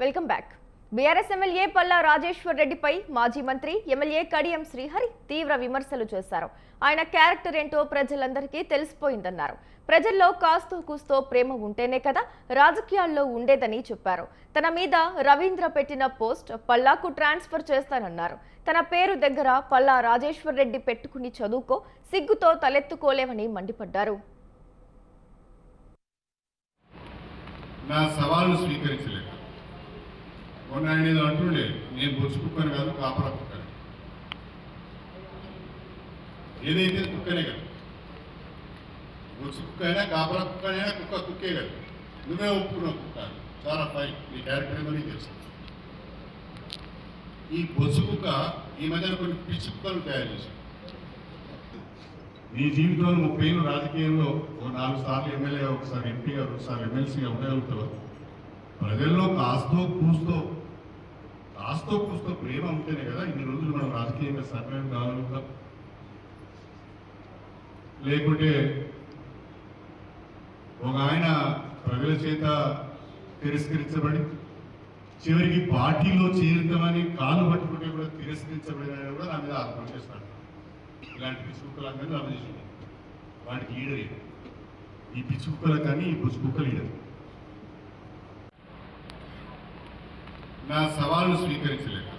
Welcome back. BRS MLA Palla Rajeshwar రెడ్డిపై మాజీ మంత్రి ఎమ్మెల్యే కడియం శ్రీహరి తీవ్ర విమర్శలు చేశారు. ఆయన క్యారెక్టర్ ఏంటో ప్రజలందరికీ తెలిసిపోయిందన్నారు. ప్రజల్లో కాస్తో కూస్తో ప్రేమ ఉంటేనే కదా రాజకీయాల్లో ఉండేదని చెప్పారు. తన మీద రవీంద్ర పెట్టిన పోస్ట్ పల్లాకు ట్రాన్స్ఫర్ చేస్తానన్నారు. తన పేరు దగ్గర పల్లా రాజేశ్వర్ రెడ్డి పెట్టుకుని చదువుకో సిగ్గుతో తలెత్తుకోలేమని మండిపడ్డారు. నా సవాల్ను స్వీకరించలేదు. మొన్న ఆయన ఏదో అంటుండే నేను బొచ్చు కుక్కని కాదు కాపలా కుక్కని. ఏదైతే కుక్కనే కదా. బొచ్చు కుక్క అయినా కాపలా కుక్క అయినా కుక్క కుక్కే కదా. నువ్వే ఒప్పుకున్నావు కుక్క. చాలా ఫైన్. నీ క్యారెక్టర్ ఏదో తెలుసు. ఈ బొచ్చు కుక్క ఈ మధ్యన కొన్ని పిచ్చి కుక్కలు తయారు చేశారు నీ జీవితంలో ముప్పై ఏళ్ళు రాజకీయంలో ఒక నాలుగు సార్లు ఎమ్మెల్యే ఒకసారి ఎంపీగా ఒకసారి ఎమ్మెల్సీగా ఉండగలుగుతావు? ప్రజల్లో కాస్తో కూస్తో కాస్తో కూస్తో ప్రేమ ఉంటేనే కదా ఇన్ని రోజులు మనం రాజకీయంగా సర్వైవ్ కాగలుగుతాం. లేకుంటే ఒక ఆయన ప్రజల చేత తిరస్కరించబడి చివరికి పార్టీలో చేరుతామని కాలు పట్టుకుంటే కూడా తిరస్కరించబడిన కూడా నా మీద ఆరోపణ చేస్తాడు. ఇలాంటి పిచ్చి కుక్కలందరినీ అమలు వాటికి ఈడరే ఈ పిచ్చి కానీ ఈ బుచ్చు కుక్కలు నా సవాల్ను స్వీకరించలేదు.